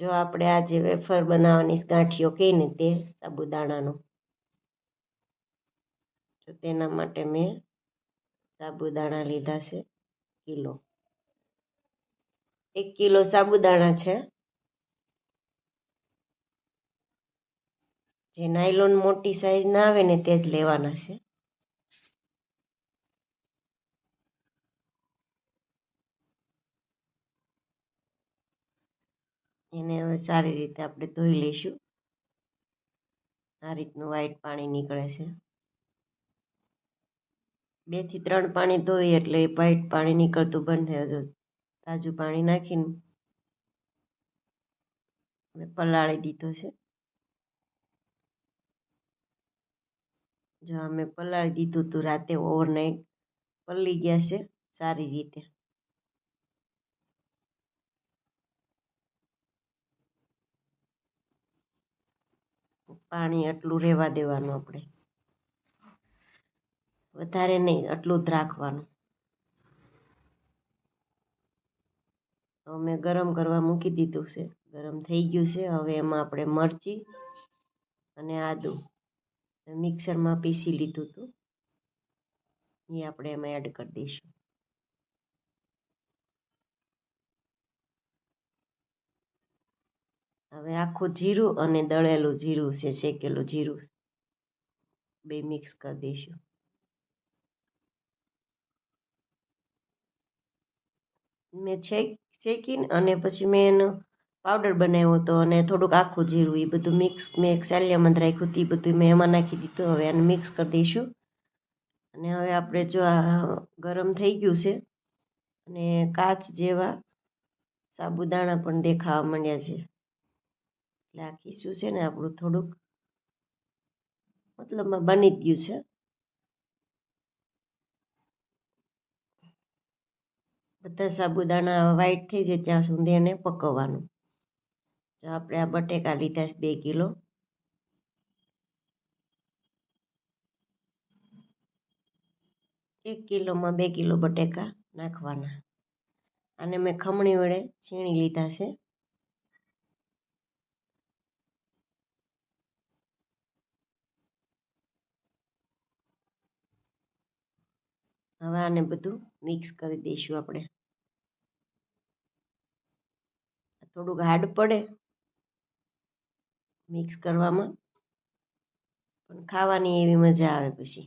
જો આપણે આજે વેફર બનાવવાની કહીએ ને તે સાબુદાણાનો. તો તેના માટે મેં સાબુદાણા લીધા છે, કિલો. એક કિલો સાબુદાણા છે, જે નાયલોન મોટી સાઈઝ ના આવે ને તે જ લેવાના છે. એને સારી રીતે આપણે ધોઈ લઈશું. આ રીતનું વ્હાઈટ પાણી નીકળે છે. બેથી ત્રણ પાણી ધોઈ એટલે વ્હાઈટ પાણી નીકળતું બંધ થઈ હજુ તાજું પાણી નાખીને મેં પલાળી દીધો છે. જો અમે પલાળી દીધું હતું રાતે ઓવરનાઇટ પલળી ગયા છે સારી રીતે. પાણી આટલું રહેવા દેવાનું આપણે. વધારે નહીં, આટલું જ રાખવાનું. મેં ગરમ કરવા મૂકી દીધું છે. ગરમ થઈ ગયું છે. હવે એમાં આપણે મરચી અને આદું મિક્સરમાં પીસી લીધું હતું. એ આપણે એમાં એડ કરી દઈશું. હવે આખું જીરું અને દળેલું જીરું છે, શેકેલું જીરું. બે મિક્સ કરી દઈશું. મેં છેક શેકીને અને પછી મેં એનો પાવડર બનાવ્યો હતો અને થોડુંક આખું જીરું એ બધું મિક્સ મેં સાલિયામાં રાખ્યું હતું એ બધું મેં એમાં નાખી દીધું. હવે એને મિક્સ કરી દઈશું. અને હવે આપણે જો આ ગરમ થઈ ગયું છે અને કાચ જેવા સાબુદાણા પણ દેખાવા માંડ્યા છે. એટલે આ ખીસું છે ને આપણું થોડુંક મતલબમાં બની જ ગયું છે. બધા સાબુદાણા વ્હાઈટ થઈ જાય ત્યાં સુધી એને પકવવાનું. જો આપણે આ બટેકા લીધા છે બે કિલો. એક કિલોમાં બે કિલો બટેકા નાખવાના. અને મેં ખમણી વડે છીણી લીધા છે. હવે આને બધું મિક્સ કરી દઈશું આપણે. થોડુંક હાર્ડ પડે મિક્સ કરવામાં, પણ ખાવાની એવી મજા આવે પછી.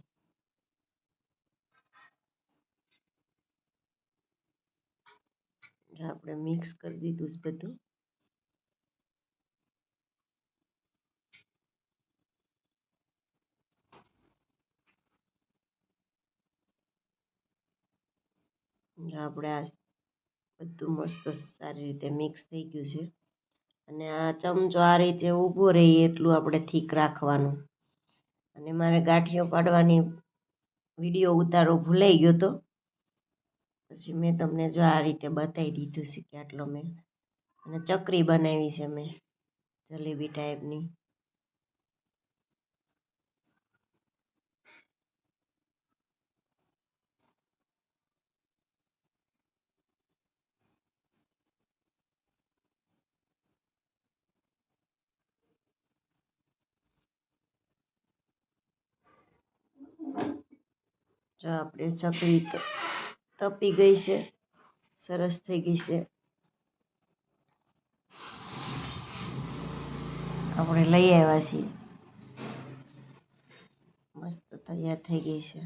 આપણે મિક્સ કરી દીધું બધું. આપણે આ બધું મસ્ત સારી રીતે મિક્સ થઈ ગયું છે. અને આ ચમચો આ રીતે ઊભો રહે એટલું આપણે થીક રાખવાનું. અને મારે ગાંઠિયો પાડવાની વીડિયો ઉતારો ભૂલાઈ ગયો તો. પછી મેં તમને જો આ રીતે બતાવી દીધું છે કે આટલો મેં. અને ચકરી બનાવી છે મેં જલેબી ટાઈપની જો આપણે ચકરી તપી ગઈ છે. સરસ થઈ ગઈ છે. આપણે લઈ આવ્યા છીએ. મસ્ત તૈયાર થઈ ગઈ છે.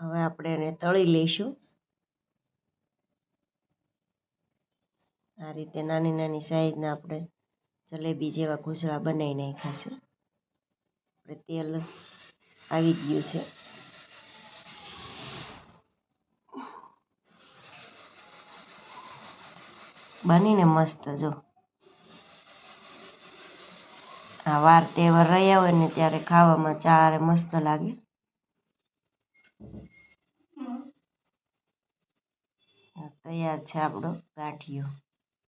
હવે આપણે એને તળી લઈશું. આ રીતે નાની નાની સાઈઝના આપણે જલેબી જેવા ઘૂસડા બનાવી નાખ્યા છે. આપણે તેલ આવી ગયું છે. બનીને મસ્ત જો. આ વાર તહેવાર રહ્યા હોય ને ત્યારે ખાવામાં ચારે મસ્ત લાગે. તૈયાર છે આપણો ગાંઠિયો.